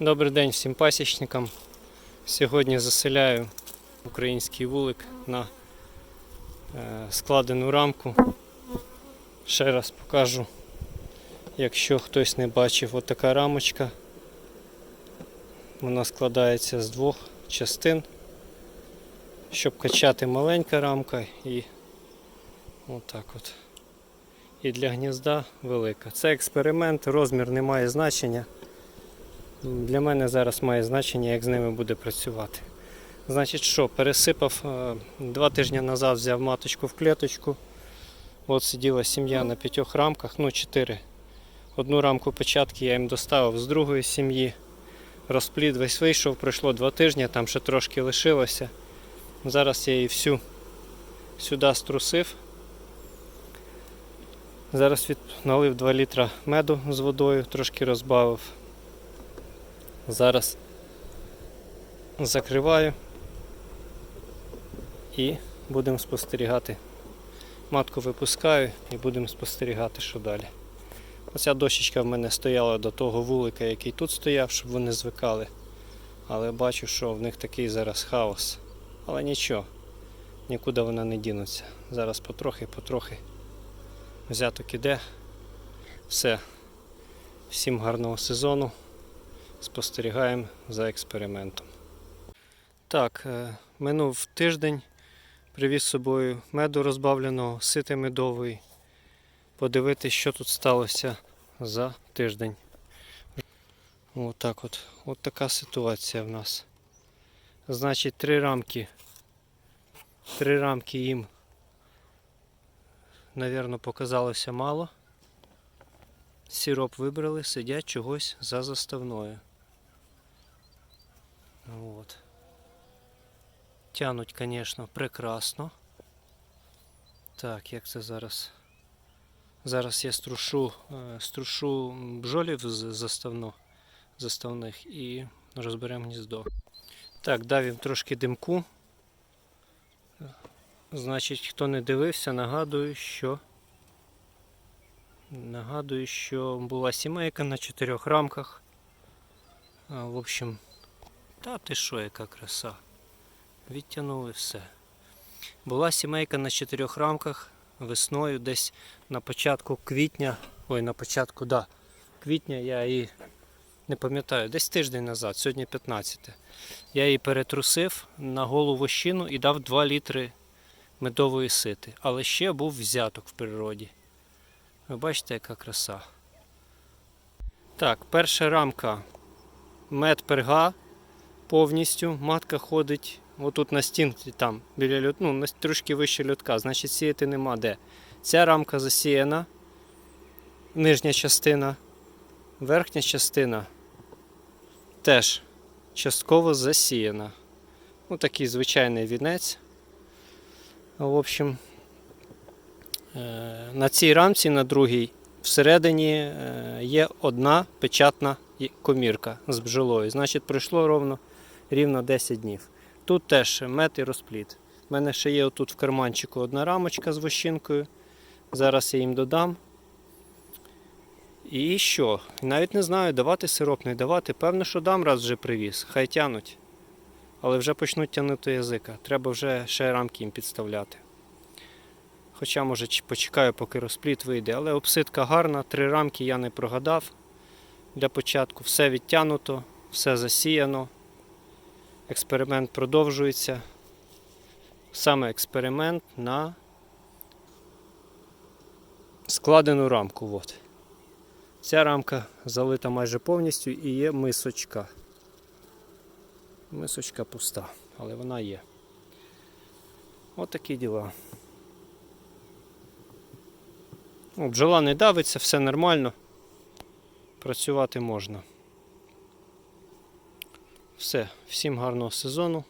Добрий день всім пасічникам. Сьогодні заселяю український вулик на е, складену рамку. Ще раз покажу, якщо хтось не бачив, отака рамочка. Вона складається з двох частин. Щоб качати маленька рамка і отак от. І для гнізда велика. Це експеримент, розмір не має значення. Для мене зараз має значення, як з ними буде працювати. Значить, що, пересипав е, два тижні назад, взяв маточку в клеточку. От сиділа сім'я на п'ятьох рамках, ну чотири. Одну рамку початки я їм доставив з другої сім'ї. Розплід весь вийшов, пройшло два тижні, там ще трошки лишилося. Зараз я її всю сюди струсив. Зараз від... налив 2 літра меду з водою, трошки розбавив. Зараз закриваю і будемо спостерігати. Матку випускаю і будемо спостерігати, що далі. Оця дощечка в мене стояла до того вулика, який тут стояв, щоб вони звикали. Але бачу, що в них такий зараз хаос. Але нічого, нікуди вона не дінуться. Зараз потрохи-потрохи взяток іде. Все. Всім гарного сезону спостерігаємо за експериментом. Так, е, минув тиждень, привіз з собою меду розбавленого, сити медовий. Подивитись, що тут сталося за тиждень. Отак от. От така ситуація в нас. Значить, три рамки. Три рамки їм, навірно, показалося мало. Сироп вибрали, сидять чогось за заставною. От. Тянуть, звісно, прекрасно. Так, як це зараз? Зараз я струшу, е, струшу бджолів з заставно, заставних і розберемо гніздо. Так, дав їм трошки димку. Значить, хто не дивився, нагадую, що Нагадую, що була сімейка на чотирьох рамках. В общем, та ти що, яка краса. Відтягнули все. Була сімейка на чотирьох рамках весною, десь на початку квітня. Ой, на початку, да, квітня я її не пам'ятаю, десь тиждень назад, сьогодні 15. Я її перетрусив на голу вощину і дав 2 літри медової сити. Але ще був взяток в природі. Ви бачите, яка краса. Так, перша рамка. Мед перга повністю. Матка ходить отут на стінці, там, біля льот, ну, трошки вище льотка, значить сіяти нема де. Ця рамка засіяна, нижня частина, верхня частина теж частково засіяна. Ну, такий звичайний вінець. В общем, Е, На цій рамці, на другій, всередині е, є одна печатна комірка з бджолою. Значить, пройшло ровно рівно 10 днів. Тут теж мед і розплід. У мене ще є отут в карманчику одна рамочка з вощинкою. Зараз я їм додам. І що? Навіть не знаю, давати сироп, не давати. Певно, що дам раз вже привіз. Хай тянуть. Але вже почнуть тягнути язика. Треба вже ще рамки їм підставляти. Хоча, може, почекаю, поки розпліт вийде. Але обсидка гарна, три рамки я не прогадав. Для початку все відтянуто, все засіяно. Експеримент продовжується. Саме експеримент на складену рамку. От. Ця рамка залита майже повністю і є мисочка. Мисочка пуста, але вона є. От такі діла. Бджола не давиться, все нормально. Працювати можна. Все, всім гарного сезону.